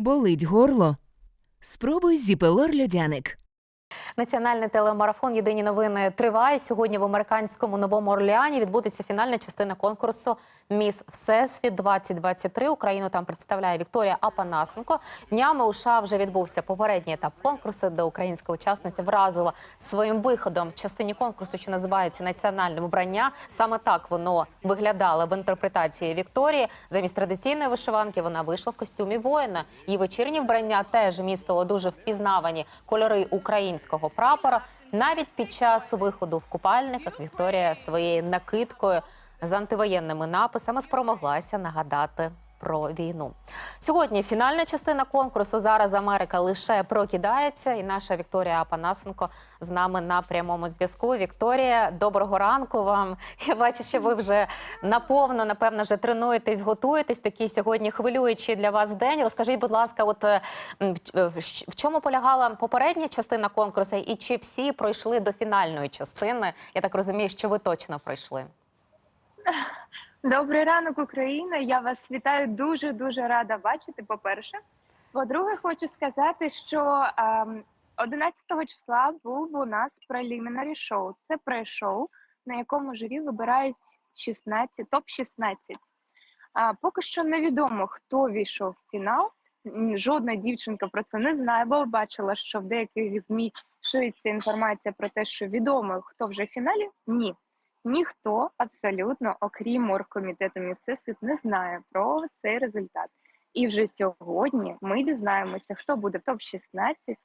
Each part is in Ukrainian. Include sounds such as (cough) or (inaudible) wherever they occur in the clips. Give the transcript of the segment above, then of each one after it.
Болить горло? Спробуй зіпелор льодяник. Національний телемарафон Єдині новини триває. Сьогодні в американському новому Орлеані відбудеться фінальна частина конкурсу Міс Всесвіт 2023. Україну там представляє Вікторія Апанасенко. Днями у США вже відбувся попередній етап конкурсу, де українська учасниця вразила своїм виходом в частині конкурсу, що називається національне вбрання. Саме так воно виглядало в інтерпретації Вікторії. Замість традиційної вишиванки вона вийшла в костюмі воїна. Її вечірнє вбрання теж містило дуже впізнавані кольори українського прапора. Навіть під час виходу в купальниках Вікторія своєю накидкою з антивоєнними написами спромоглася нагадати про війну. Сьогодні фінальна частина конкурсу. Зараз Америка лише прокидається, і наша Вікторія Апанасенко з нами на прямому зв'язку. Вікторія, доброго ранку вам. Я бачу, що ви вже наповно, напевно, вже тренуєтесь, готуєтесь. Такий сьогодні хвилюючий для вас день. Розкажіть, будь ласка, от е, щ- в чому полягала попередня частина конкурсу, і чи всі пройшли до фінальної частини? Я так розумію, що ви точно пройшли. Добрий ранок, Україна. Я вас вітаю. Дуже дуже рада бачити. По-перше, по-друге, хочу сказати, що ем, 11 числа був у нас preliminary шоу. Це пре-шоу, на якому журі вибирають 16, топ 16 А поки що невідомо, хто війшов в фінал. Жодна дівчинка про це не знає, бо бачила, що в деяких змі шиється інформація про те, що відомо, хто вже в фіналі. Ні. Ніхто абсолютно, окрім оргкомітету місцесвіт, не знає про цей результат. І вже сьогодні ми дізнаємося, хто буде в топ 16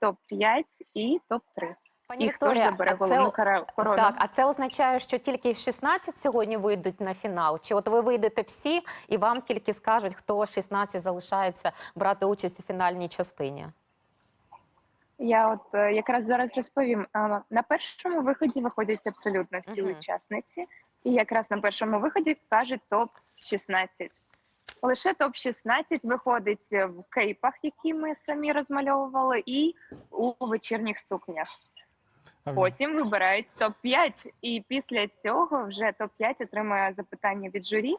топ 5 і топ 3 Пані І хто Вікторія, забере а це корону? Так, а це означає, що тільки 16 сьогодні вийдуть на фінал? Чи от ви вийдете всі і вам тільки скажуть, хто 16 залишається брати участь у фінальній частині? Я от е, якраз зараз розповім. А, На першому виході виходять абсолютно всі Мгм. учасниці, і якраз на першому виході кажуть топ 16 Лише топ 16 виходить в кейпах, які ми самі розмальовували, і у вечірніх сукнях. Потім вибирають топ 5 і після цього вже топ 5 отримує запитання від журі.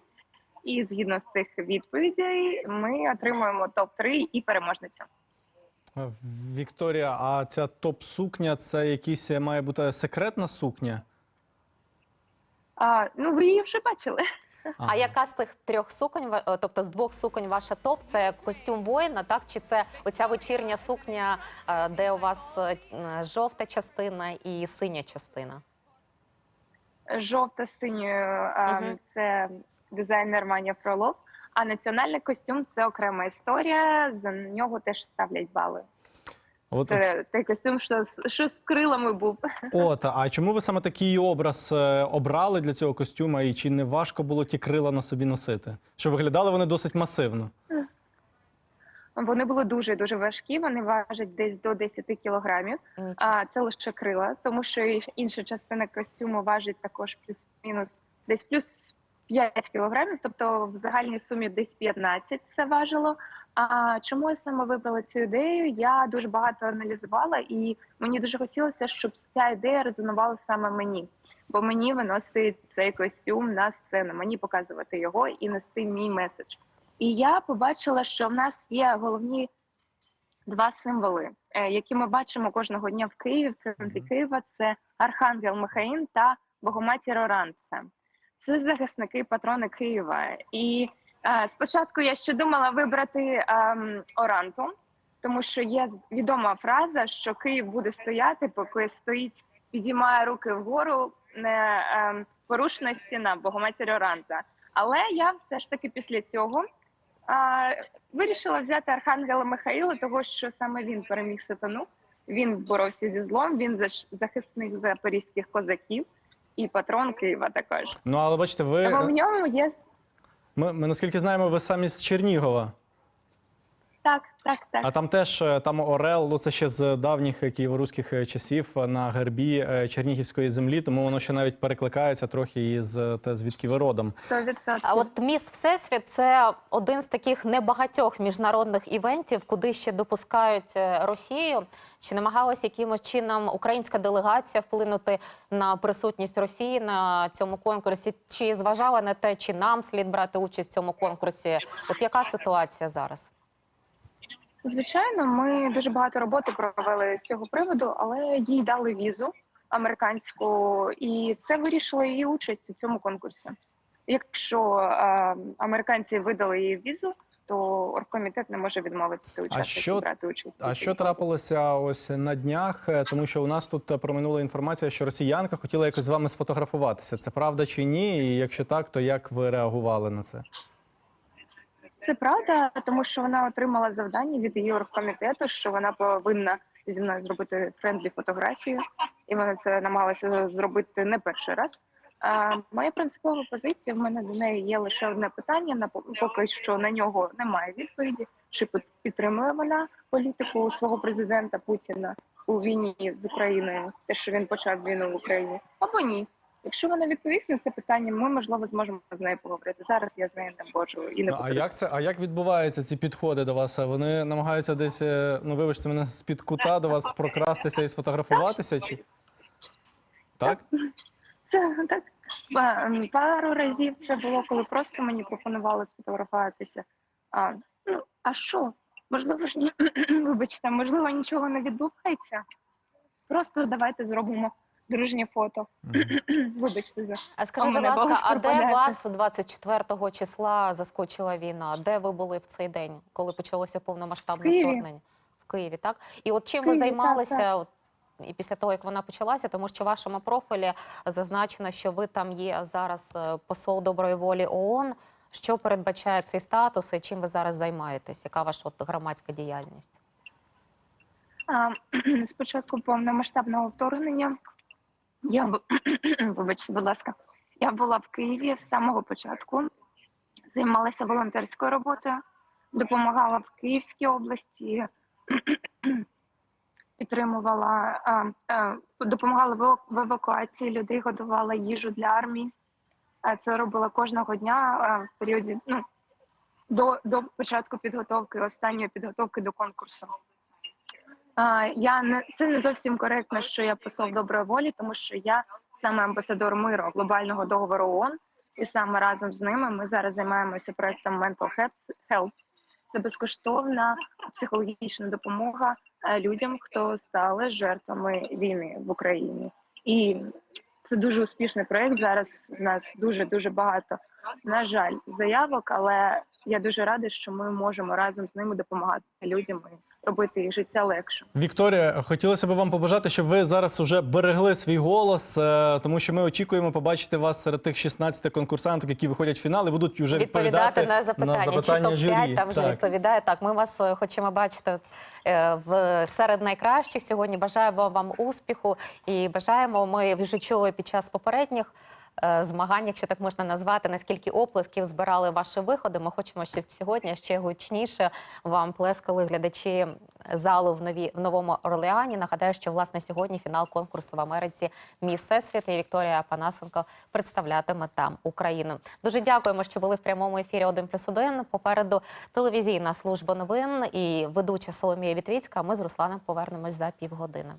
І згідно з цих відповідей ми отримуємо топ 3 і переможницю. Е, Вікторія, а ця топ-сукня це якісь е, має бути секретна сукня? А, ну ви її вже бачили. А яка з тих трьох суконь, е, тобто з двох суконь ваша топ? Це костюм воїна, так? Чи це оця вечірня сукня, де у вас жовта частина і синя частина? Жовта синьою а, це дизайнер Маня Фролов. А національний костюм це окрема історія. За нього теж ставлять бали. От, Це той костюм, що, з- що з крилами був. от, а чому ви саме такий образ е, обрали для цього костюма, і чи не важко було ті крила на собі носити? Що виглядали вони досить масивно? Вони були дуже дуже важкі. Вони важать десь до 10 кілограмів. А це лише крила, тому що інша частина костюму важить також плюс-мінус десь плюс 5 кілограмів, тобто в загальній сумі десь 15 все важило. А чому я саме вибрала цю ідею? Я дуже багато аналізувала, і мені дуже хотілося, щоб ця ідея резонувала саме мені, бо мені виносити цей костюм на сцену, мені показувати його і нести мій меседж. І я побачила, що в нас є головні два символи, е, які ми бачимо кожного дня в Києві, в центрі Києва. Це Архангел Михаїн та Богоматір Оранта. Це захисники патрони Києва. І е, спочатку я ще думала вибрати ем, Оранту, тому що є відома фраза, що Київ буде стояти, поки стоїть, підіймає руки вгору, не ем, порушна стіна Богоматір Оранта. Але я все ж таки після цього а, вирішила взяти Архангела Михаїла, того що саме він переміг сатану. Він боровся зі злом, він захисник запорізьких козаків і патрон Києва також. Ну, але бачите, ви Тому в е, ньому є ми, ми наскільки знаємо, ви самі з Чернігова. так, так, так. А там теж е, там Орел, ну це ще з давніх е, києворуських е, часів на гербі Чернігівської землі, тому воно ще навіть перекликається трохи із те, звідки ви родом. 100%. А от міс Всесвіт це один з таких небагатьох міжнародних івентів, куди ще допускають Росію. Чи намагалась якимось чином українська делегація вплинути на присутність Росії на цьому конкурсі? Чи зважала на те, чи нам слід брати участь в цьому конкурсі? От яка ситуація зараз? Звичайно, ми дуже багато роботи провели з цього приводу, але їй дали візу американську, і це вирішило її участь у цьому конкурсі. Якщо е, американці видали їй візу, то оргкомітет не може відмовити учасниці що- брати участь. А що трапилося ось на днях? Е, Тому що у нас тут е, проминула інформація, що росіянка хотіла якось з вами сфотографуватися. Це правда чи ні? І якщо так, то як ви реагували на це? Це правда, тому що вона отримала завдання від її оргкомітету, що вона повинна зі мною зробити френдлі фотографію, і вона це намагалася зробити не перший раз. А, моя принципова позиція в мене до неї є лише одне питання. На поки що на нього немає відповіді. Чи під- підтримує вона політику свого президента Путіна у війні з Україною, те, що він почав війну в Україні, або ні. Якщо вона відповість на це питання, ми можливо зможемо з нею поговорити. Зараз я з нею не можу і не а як це? А як відбуваються ці підходи до вас? Вони намагаються десь, е, ну вибачте мене, з-під кута до вас прокрастися і сфотографуватися? Чи так? Це так пару разів це було, коли просто мені пропонували сфотографуватися. А, ну, а що? Можливо ж ні, (clears throat) вибачте, можливо, нічого не відбувається. Просто давайте зробимо дружнє фото. (clears throat) Вибачте за А скажіть, будь ласка, а де вас 24 числа заскочила війна? Де ви були в цей день, коли почалося повномасштабне Києві. вторгнення? В Києві, так? І от чим ви так, займалися? І після того, як вона почалася, тому що в вашому профілі зазначено, що ви там є зараз е, посол доброї волі ООН. Що передбачає цей статус і чим ви зараз займаєтесь? Яка ваша от громадська діяльність? Спочатку (clears throat) повномасштабного вторгнення я бу- (clears throat) вибачте, будь ласка, я була в Києві з самого початку, займалася волонтерською роботою, допомагала в Київській області, (clears throat) підтримувала, допомагала в евакуації людей, готувала їжу для армії. Це робила кожного дня в періоді ну, до, до початку підготовки, останньої підготовки до конкурсу. Я не це не зовсім коректно, що я посол доброї волі, тому що я саме амбасадор миру глобального договору ООН, і саме разом з ними ми зараз займаємося проектом Mental Health-. Це безкоштовна психологічна допомога е, людям, хто стали жертвами війни в Україні. І це дуже успішний проект. Зараз в нас дуже дуже багато, на жаль, заявок, але я дуже рада, що ми можемо разом з ними допомагати людям робити їх життя легше. Вікторія, хотілося б вам побажати, щоб ви зараз уже берегли свій голос, е, тому що ми очікуємо побачити вас серед тих 16 конкурсанток, які виходять в фінал і будуть вже відповідати, відповідати на запитання, запитання чи журі. топ-5 там вже Так. відповідає. Так, ми вас е, хочемо бачити е, в серед найкращих сьогодні. Бажаємо вам успіху і бажаємо. Ми вже чули під час попередніх. Е, Змагань, якщо так можна назвати, наскільки оплесків збирали ваші виходи. Ми хочемо, щоб сьогодні ще гучніше вам плескали глядачі залу в нові в новому Орлеані. Нагадаю, що власне сьогодні фінал конкурсу в Америці Міс і Вікторія Панасенко представлятиме там Україну. Дуже дякуємо, що були в прямому ефірі 1 плюс 1. Попереду телевізійна служба новин і ведуча Соломія Вітвіцька. Ми з Русланом повернемось за півгодини.